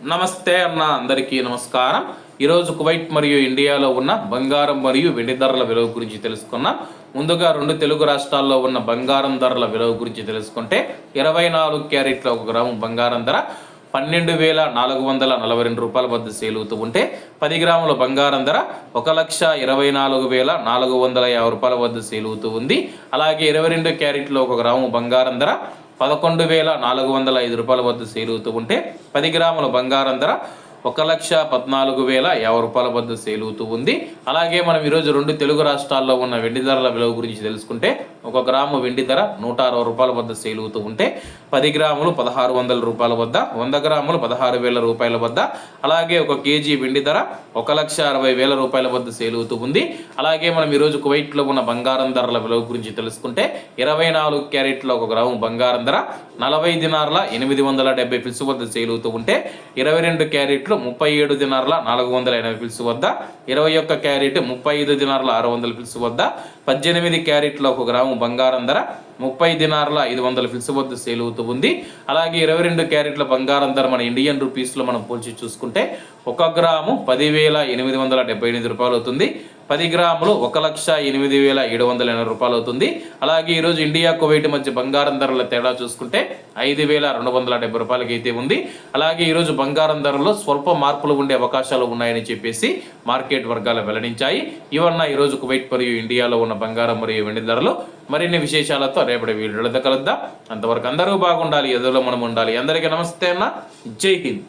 నమస్తే అన్న అందరికీ నమస్కారం. ఈరోజు కువైట్ మరియు ఇండియాలో ఉన్న బంగారం మరియు వెండి ధరల విలువ గురించి తెలుసుకున్నాం. ముందుగా రెండు తెలుగు రాష్ట్రాల్లో ఉన్న బంగారం ధరల విలువ గురించి తెలుసుకుంటే ఇరవై నాలుగు క్యారెట్ల ఒక గ్రాము బంగారం ధర పన్నెండు వేల నాలుగు వందల నలభై రెండు రూపాయల వద్ద సేల్ అవుతూ ఉంటే పది గ్రాముల బంగారం ధర ఒక లక్ష ఇరవై నాలుగు వేల నాలుగు వందల యాభై రూపాయల వద్ద సేల్ అవుతూ ఉంది. అలాగే ఇరవై రెండు క్యారెట్లో ఒక గ్రాము బంగారం ధర పదకొండు వేల నాలుగు వందల ఐదు రూపాయల వద్ద సేల్ అవుతూ ఉంటే పది గ్రాముల బంగారం ధర ఒక లక్ష పద్నాలుగు వేల యాభై రూపాయల వద్ద సేల్ అవుతూ ఉంది. అలాగే మనం ఈరోజు రెండు తెలుగు రాష్ట్రాల్లో ఉన్న వెండి ధరల విలువ గురించి తెలుసుకుంటే ఒక గ్రాము వెండి ధర నూట అరవై రూపాయల వద్ద సేల్ అవుతూ ఉంటే పది గ్రాములు పదహారు వందల రూపాయల వద్ద వంద గ్రాములు పదహారు వేల రూపాయల వద్ద అలాగే ఒక కేజీ వెండి ధర ఒక లక్ష అరవై వేల రూపాయల వద్ద సేల్ అవుతూ ఉంది. అలాగే మనం ఈరోజు కువైట్లో ఉన్న బంగారం ధరల విలువ గురించి తెలుసుకుంటే ఇరవై నాలుగు క్యారెట్ల ఒక గ్రాము బంగారం ధర నలభై దినార్ల ఎనిమిది వందల డెబ్బై పిలుసు వద్ద సేల్ అవుతూ ఉంటే ఇరవై రెండు క్యారెట్లు ముప్పై ఏడు దినార్ల నాలుగు వందల ఎనభై పిల్స్ వద్ద ఇరవై ఒక్క క్యారెట్ ముప్పై ఐదు దినార్ల ఆరు వందల పిల్స్ వద్ద పద్దెనిమిది క్యారెట్ల ఒక గ్రాము బంగారం ధర ముప్పై దినార్ల ఐదు వందల ఫిల్స్ వద్ద సేల్ అవుతూ ఉంది. అలాగే ఇరవై రెండు క్యారెట్ల బంగారం ధర మన ఇండియన్ రూపీస్లో మనం పోల్చి చూసుకుంటే ఒక గ్రాము పదివేల ఎనిమిది వందల డెబ్బై ఎనిమిది రూపాయలు అవుతుంది. పది గ్రాములు ఒక లక్ష ఎనిమిది వేల ఏడు వందల ఎనభై రూపాయలు అవుతుంది. అలాగే ఈరోజు ఇండియా కువైట్ మధ్య బంగారం ధరల తేడా చూసుకుంటే ఐదు వేల రెండు వందల డెబ్బై రూపాయలకి అయితే ఉంది. అలాగే ఈరోజు బంగారం ధరలో స్వల్ప మార్పులు ఉండే అవకాశాలు ఉన్నాయని చెప్పేసి మార్కెట్ వర్గాలు వెల్లడించాయి. ఇవన్న ఈరోజు కువైట్ మరియు ఇండియాలో ఉన్న బంగారం మరియు వెండి ధరలు. మరిన్ని విశేషాలతో రేపటి వీడియోలో కలుద్దాం. అంతవరకు అందరూ బాగుండాలి ఎదురులో మనం ఉండాలి. అందరికీ నమస్తే అన్న. జై హింద్.